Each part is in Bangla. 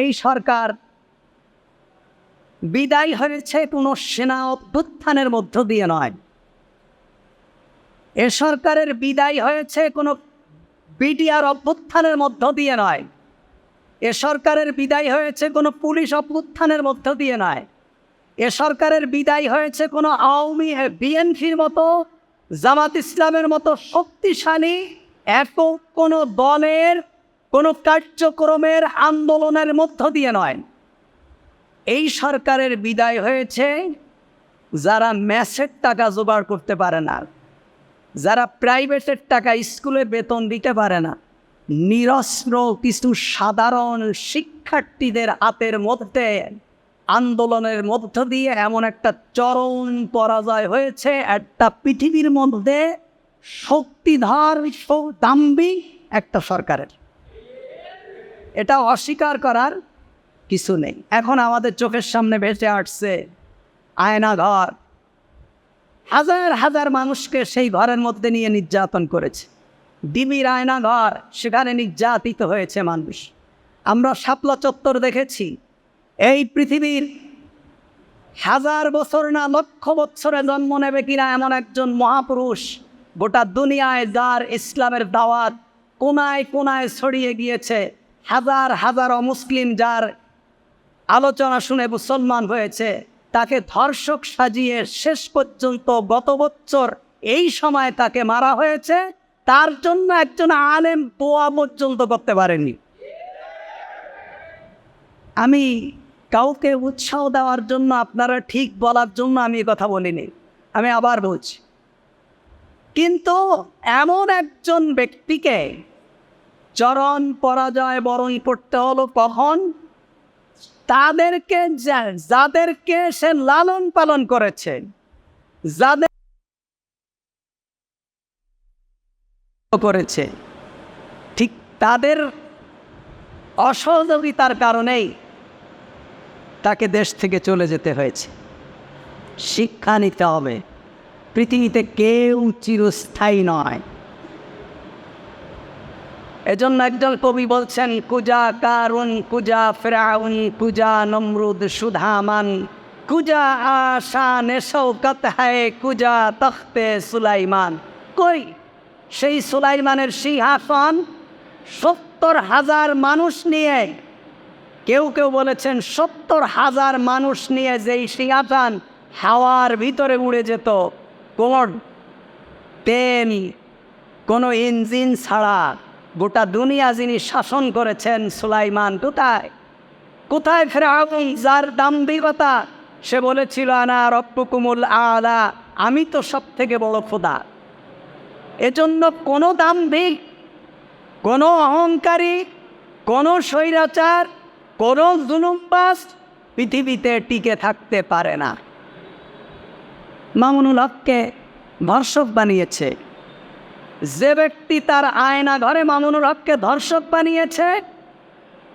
এই সরকার বিদায় হয়েছে কোনো সেনা অভ্যুত্থানের মধ্য দিয়ে নয়। এ সরকারের বিদায় হয়েছে কোনো বিডিআর অভ্যুত্থানের মধ্য দিয়ে নয়। এ সরকারের বিদায় হয়েছে কোনো পুলিশ অভ্যুত্থানের মধ্য দিয়ে নয়। এ সরকারের বিদায় হয়েছে কোনো আওয়ামী বিএনপির মতো, জামাত ইসলামের মতো শক্তিশালী, একক কোনো দলের কোনো কার্যক্রমের আন্দোলনের মধ্য দিয়ে নয়। এই সরকারের বিদায় হয়েছে যারা ম্যাসের টাকা জোগাড় করতে পারে না, যারা প্রাইভেটের টাকা স্কুলে বেতন দিতে পারে না। নিরস্ত্র কিছু সাধারণ শিক্ষার্থীদের হাতের মধ্যে আন্দোলনের মধ্য দিয়ে এমন একটা চরম পরাজয় হয়েছে, একটা পৃথিবীর মধ্যে শক্তিধার দাম্বি একটা সরকারের। এটা অস্বীকার করার কিছু নেই। এখন আমাদের চোখের সামনে ভেসে আসছে আয়নাঘর। হাজার হাজার মানুষকে সেই ঘরের মধ্যে নিয়ে নির্যাতন করেছে। ডিবির আয়নাঘর, সেখানে নির্যাতিত হয়েছে মানুষ। আমরা শাপলা চত্বর দেখেছি। এই পৃথিবীর হাজার বছর না লক্ষ বছরে জন্ম নেবে কিনা এমন একজন মহাপুরুষ গোটা দুনিয়ায় যার ইসলামের দাওয়াত কোনায় কোনায় ছড়িয়ে গিয়েছে। হাজার হাজার অমুসলিম যার আলোচনা শুনে মুসলমান হয়েছে, তাকে ধর্ষক সাজিয়ে শেষ পর্যন্ত গত বছর এই সময় তাকে মারা হয়েছে, তার জন্য একজন আলেম দোয়া পর্যন্ত করতে পারেনি। আমি কাউকে উৎসাহ দেওয়ার জন্য, আপনারা ঠিক বলার জন্য আমি কথা বলিনি, আমি আবার বলছি। কিন্তু এমন একজন ব্যক্তিকে চরণ পরাজয় বরণ করতে হলো কখন তাদেরকে যাদেরকে সে লালন পালন করেছে, যাদের করেছে, ঠিক তাদের অসহযোগিতার কারণেই তাকে দেশ থেকে চলে যেতে হয়েছে। শিক্ষা নিতে হবে। পৃথিবীতে কেউ চিরস্থায়ী নয়। এজন্য একজন কবি বলছেন, কুজা কারুন, কুজা ফেরাউন, কুজা নমরুদ সুধামান, কুজা আশা নেশৌকত হায়, কুজা তখতে সুলাইমান। কই? সেই সুলাইমানের সিংহাসন সত্তর হাজার মানুষ নিয়ে। কেউ কেউ বলেছেন, সত্তর হাজার মানুষ নিয়ে যেই সিংহাসন হাওয়ার ভিতরে উড়ে যেত কোমর তেল, কোনো ইঞ্জিন ছাড়া গোটা দুনিয়া যিনি শাসন করেছেন সুলাইমান, কোথায়? কোথায় ফেরাউন? যার দাম্ভিকতা? সে বলেছিল, আনা রব্বকুমুল আলা। আমি তো সব থেকে বড় খোদা। এজন্য কোনো দাম্ভিক, কোনো অহংকারী, কোনো স্বৈরাচার, কোনো জুলুমবাস পৃথিবীতে টিকে থাকতে পারে না। মামুনুল হককে ধর্ষক বানিয়েছে। যে ব্যক্তি তার আয়না ঘরে মামুনুল হককে ধর্ষক বানিয়েছে,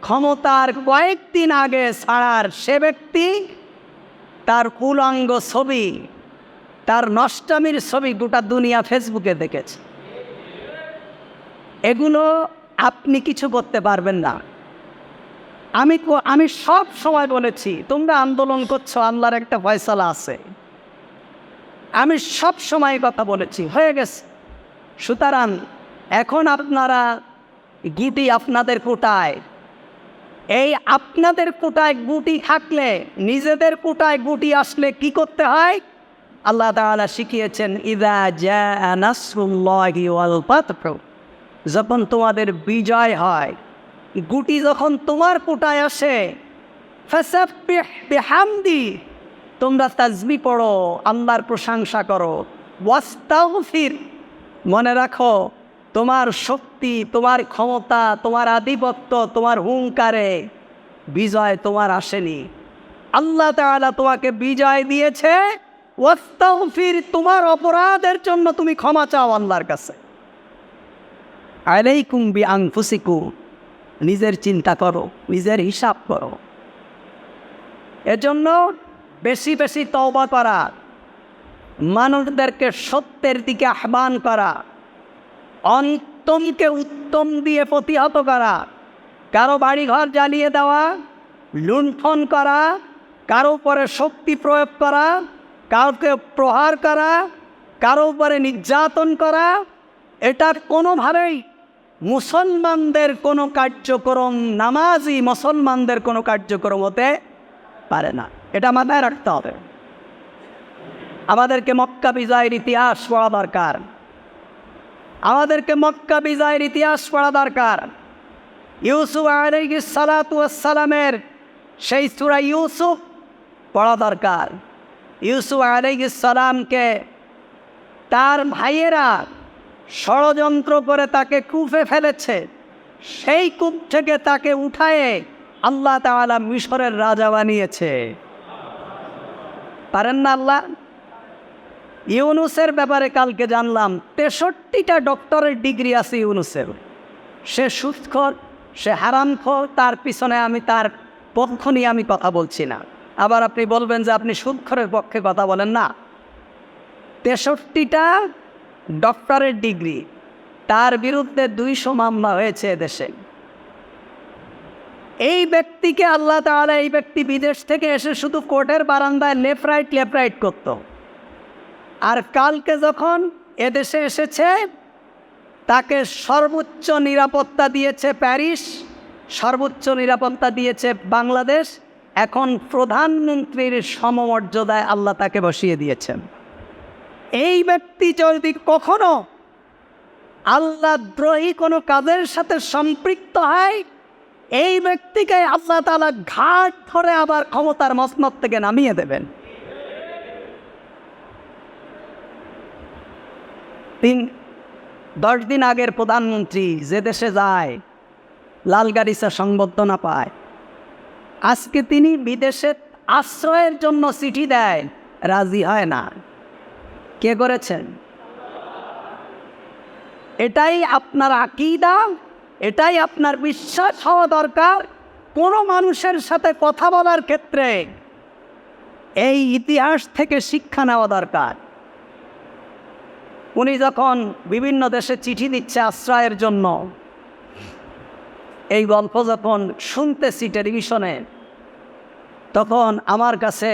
ক্ষমতার কয়েকদিন আগে ছাড়ার সে ব্যক্তি তার কুলাঙ্গ ছবি, তার নষ্টামির ছবি গোটা দুনিয়া ফেসবুকে দেখেছে। এগুলো আপনি কিছু করতে পারবেন না। আমি আমি সব সময় বলেছি, তোমরা আন্দোলন করছ, আল্লাহর একটা ফয়সালা আছে। আমি সব সময় কথা বলেছি, হয়ে গেছে। সুতরাং এখন আপনারা গিটি আপনাদের কোটায়। এই আপনাদের কোটায় গুটি থাকলে, নিজেদের কোটায় গুটি আসলে কি করতে হয়? আল্লাহ তাআলা শিখিয়েছেন, ইদা জা নাসরুল্লাহি ওয়াল ফাতহ। যখন তোমাদের বিজয় হয়, গুটি যখন তোমার কোটায় আসে বিহামদি। তোমরা তাজবি পড়ো, আল্লাহর প্রশংসা করো, ওয়াস্তাগফির। মনে রাখো, তোমার শক্তি, তোমার ক্ষমতা, তোমার আধিপত্য, তোমার হুঙ্কারে বিজয় তোমার আসেনি। আল্লাহ তাআলা তোমাকে বিজয় দিয়েছে, ওয়াস্তাগফির তোমার অপরাধের জন্য তুমি ক্ষমা চাও আল্লাহর কাছে। আলাইকুম বি আনফুসিকুম নিজের চিন্তা করো, নিজের হিসাব করো। এজন্য বেশি বেশি তওবা করা মানুষদেরকে সত্যের দিকে আহ্বান করা, অন্তমকে উত্তম দিয়ে প্রতিহত করা, কারও বাড়িঘর জ্বালিয়ে দেওয়া, লুণ্ঠন করা, কারও উপরে শক্তি প্রয়োগ করা, কাউকে প্রহার করা, কারও উপরে নির্যাতন করা, এটা কোনোভাবেই মুসলমানদের কোনো কার্যক্রম, নামাজি মুসলমানদের কোনো কার্যক্রম হতে পারে না। এটা মাথায় রাখতে হবে। আমাদেরকে মক্কা বিজয়ের ইতিহাস পড়া দরকার। আমাদেরকে মক্কা বিজয়ের ইতিহাস পড়া দরকার। ইউসুফ আলী সালাতামের সেই সুরা ইউসুফ পড়া দরকার। ইউসুফ সালামকে তার ভাইয়েরা ষড়যন্ত্র করে তাকে কূপে ফেলেছে। সেই কূপ থেকে তাকে উঠায়ে আল্লাহ তাআলা মিশরের রাজা বানিয়েছে। পারেন না আল্লাহ? ইউনুসের ব্যাপারে কালকে জানলাম, তেষট্টিটা ডক্টরের ডিগ্রি আছে ইউনুসের। সে সুৎখর, সে হারামখোর, তার পিছনে আমি, তার পক্ষ নিয়ে আমি কথা বলছি না। আবার আপনি বলবেন যে আপনি সুৎখরের পক্ষে কথা বলেন না। তেষট্টিটা ডক্টরের ডিগ্রি, তার বিরুদ্ধে দুইশো মামলা হয়েছে দেশে এই ব্যক্তিকে আল্লাহ তাআলা এই ব্যক্তি বিদেশ থেকে এসে শুধু কোর্টের বারান্দায় লেফট রাইট লেফট রাইট করতো। আর কালকে যখন এদেশে এসেছে, তাকে সর্বোচ্চ নিরাপত্তা দিয়েছে প্যারিস, সর্বোচ্চ নিরাপত্তা দিয়েছে বাংলাদেশ, এখন প্রধানমন্ত্রীর সমমর্যাদায় আল্লাহ তাকে বসিয়ে দিয়েছেন। এই ব্যক্তি যদি কখনো আল্লাহ দ্রোহী কোনো কাজের সাথে সম্পৃক্ত হয়, এই ব্যক্তিকে আল্লাহ তালা ঘাট ধরে আবার ক্ষমতার মসনদ থেকে নামিয়ে দেবেন। তিন, দশ দিন আগের প্রধানমন্ত্রী যে দেশে যায় লাল গাড়িসা সংবর্ধনা পায়। আজকে তিনি বিদেশে আশ্রয়ের জন্য চিঠি দেয়, রাজি হয় না। কে করেছেন? এটাই আপনার আকিদা, এটাই আপনার বিশ্বাস হওয়া দরকার, কোনো মানুষের সাথে কথা বলার ক্ষেত্রে। এই ইতিহাস থেকে শিক্ষা নেওয়া দরকার। উনি যখন বিভিন্ন দেশে চিঠি দিচ্ছে আশ্রয়ের জন্য, এই গল্প যখন শুনতেছি টেলিভিশনে, তখন আমার কাছে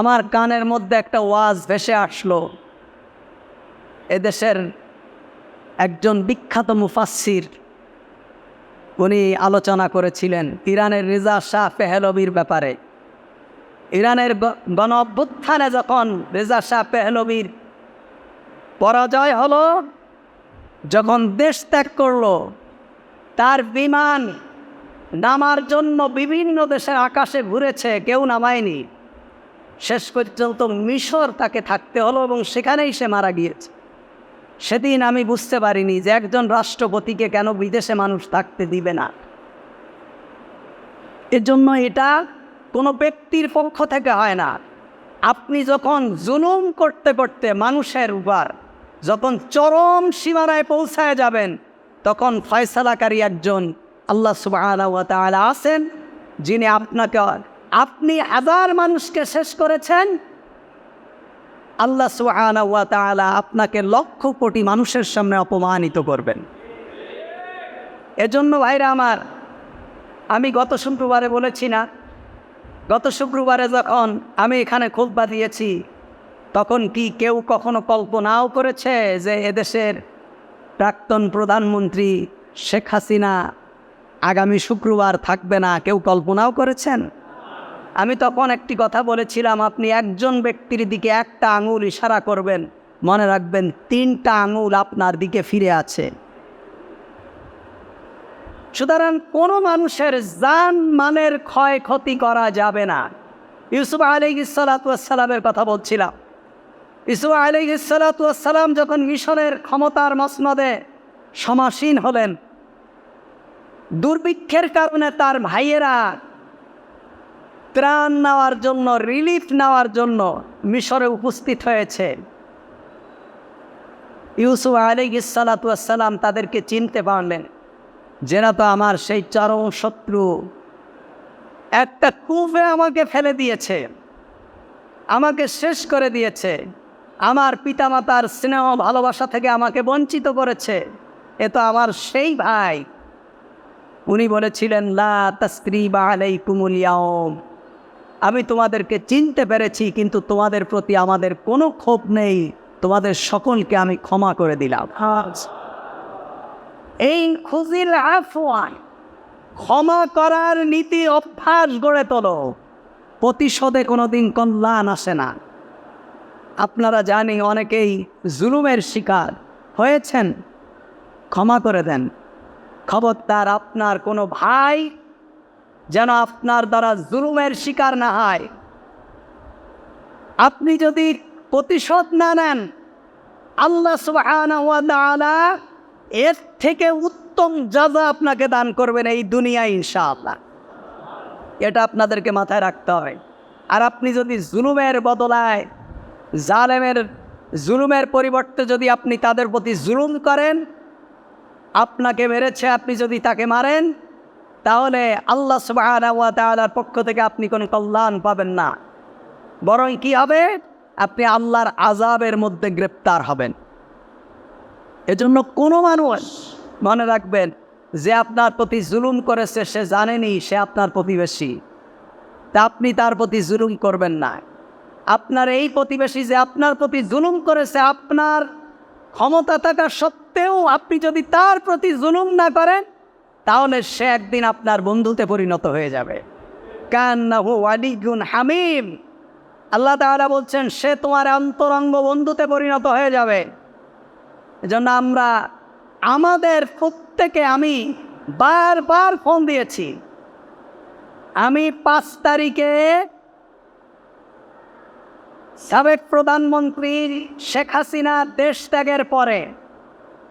আমার কানের মধ্যে একটা ওয়াজ ভেসে আসলো। এদেশের একজন বিখ্যাত মুফাসির উনি আলোচনা করেছিলেন ইরানের রেজা শাহ পেহলবির ব্যাপারে। ইরানের গণ অভ্যুত্থানে যখন রেজা শাহ পেহলবির পরাজয় হলো যখন দেশ ত্যাগ করল, তার বিমান নামার জন্য বিভিন্ন দেশের আকাশে ঘুরেছে, কেউ নামায়নি। শেষ পর্যন্ত মিশর তাকে থাকতে হলো এবং সেখানেই সে মারা গিয়েছে। সেদিন আমি বুঝতে পারিনি যে একজন রাষ্ট্রপতিকে কেন বিদেশে মানুষ থাকতে দিবে না। এজন্য এটা কোনো ব্যক্তির পক্ষ থেকে হয় না। আপনি যখন জুলুম করতে করতে মানুষের উপর যখন চরম সীমানায় পৌঁছায় যাবেন, তখন ফয়সালাকারী একজন আল্লাহ সুবাহ আছেন, যিনি আপনাকে, আপনি হাজার মানুষকে শেষ করেছেন। আল্লাহ সুবাহ আপনাকে লক্ষ কোটি মানুষের সামনে অপমানিত করবেন। এজন্য ভাইরা আমার, আমি গত শুক্রবারে বলেছি না, গত শুক্রবারে যখন আমি এখানে খোঁজবা দিয়েছি তখন কি কেউ কখনো কল্পনাও করেছে যে এদেশের প্রাক্তন প্রধানমন্ত্রী শেখ হাসিনা আগামী শুক্রবার থাকবে না? কেউ কল্পনাও করেছেন? আমি তখন একটি কথা বলেছিলাম, আপনি একজন ব্যক্তির দিকে একটা আঙুল ইশারা করবেন, মনে রাখবেন তিনটা আঙুল আপনার দিকে ফিরে আছে। সুতরাং কোনো মানুষের জান মানের ক্ষয়ক্ষতি করা যাবে না। ইউসুফ আলী ইসালাতামের কথা বলছিলাম। ইসু আলী ইসালাতাম যখন মিশরের ক্ষমতার মসনদে সমাসীন হলেন, দুর্ভিক্ষের কারণে তার ভাইয়েরা ত্রাণ নেওয়ার জন্য, রিলিফ নেওয়ার জন্য মিশরে উপস্থিত হয়েছে। ইউসুফ আলী ইসালাতাম তাদেরকে চিনতে পারলেন যেনা তো আমার সেই চরম শত্রু। একটা কূপে আমাকে ফেলে দিয়েছে, আমাকে শেষ করে দিয়েছে। আমার পিতামাতার স্নেহ ভালোবাসা থেকে আমাকে বঞ্চিত করেছে। এ তো আমার সেই ভাই। উনি বলেছিলেন লা তসক্রিবা ইয়াউম। আমি তোমাদেরকে চিনতে পেরেছি কিন্তু তোমাদের প্রতি আমাদের কোনো ক্ষোভ নেই। তোমাদের সকলকে আমি ক্ষমা করে দিলাম। এই খুজিল আফওয়ান ক্ষমা করার নীতি অভ্যাস গড়ে তোলো। প্রতিশোধে কোনো দিন কল্যাণ আসে না। আপনারা জানি অনেকেই জুলুমের শিকার হয়েছেন। ক্ষমা করে দেন। খবরদার আপনার কোনো ভাই যেন আপনার দ্বারা জুলুমের শিকার না হয়। আপনি যদি প্রতিশোধ না নেন, আল্লাহ ওয়া এর থেকে উত্তম যাজা আপনাকে দান করবেন এই দুনিয়ায় ইনশাআল্লাহ। এটা আপনাদেরকে মাথায় রাখতে হয় আর আপনি যদি জুলুমের বদলায় জালেমের জুলুমের পরিবর্তে যদি আপনি তাদের প্রতি জুলুম করেন, আপনাকে মেরেছে, আপনি যদি তাকে মারেন, তাহলে আল্লাহ তাআলার পক্ষ থেকে আপনি কোনো কল্যাণ পাবেন না। বরং কি হবে? আপনি আল্লাহর আজাবের মধ্যে গ্রেপ্তার হবেন। এজন্য কোনো মানুষ মনে রাখবেন, যে আপনার প্রতি জুলুম করেছে, সে জানেনি, সে আপনার প্রতিবেশী। তা আপনি তার প্রতি জুলুম করবেন না। আপনার এই প্রতিবেশী যে আপনার প্রতি জুলুম করেছে, আপনার ক্ষমতা থাকা সত্ত্বেও আপনি যদি তার প্রতি জুলুম না করেন, তাহলে সে একদিন আপনার বন্ধুতে পরিণত হয়ে যাবে। কান্নাহু ওয়ালিগুন হামিম। আল্লাহ তাআলা বলছেন, সে তোমার অন্তরঙ্গ বন্ধুতে পরিণত হয়ে যাবে। এজন্য আমরা, আমাদের প্রত্যেকে আমি বারবার ফোন দিয়েছি। আমি পাঁচ তারিখে সাবেক প্রধানমন্ত্রী শেখ হাসিনা দেশ ত্যাগের পরে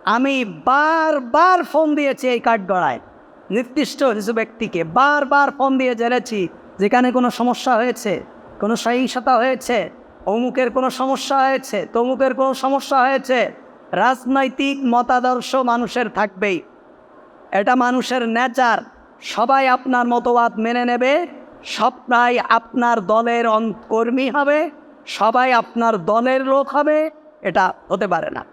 আমি বারবার ফোন দিয়েছি এই কাঠগড়ায়। নির্দিষ্ট কিছু ব্যক্তিকে বারবার ফোন দিয়ে জেনেছি, যেখানে কোনো সমস্যা হয়েছে, কোনো সহিংসতা হয়েছে, অমুকের কোনো সমস্যা হয়েছে, তমুকের কোনো সমস্যা হয়েছে। রাজনৈতিক মতাদর্শ মানুষের থাকবেই। এটা মানুষের নেচার। সবাই আপনার মতবাদ মেনে নেবে সবাই আপনার দলের কর্মী হবে। সবাই আপনার দলের লোক হবে এটা হতে পারে না।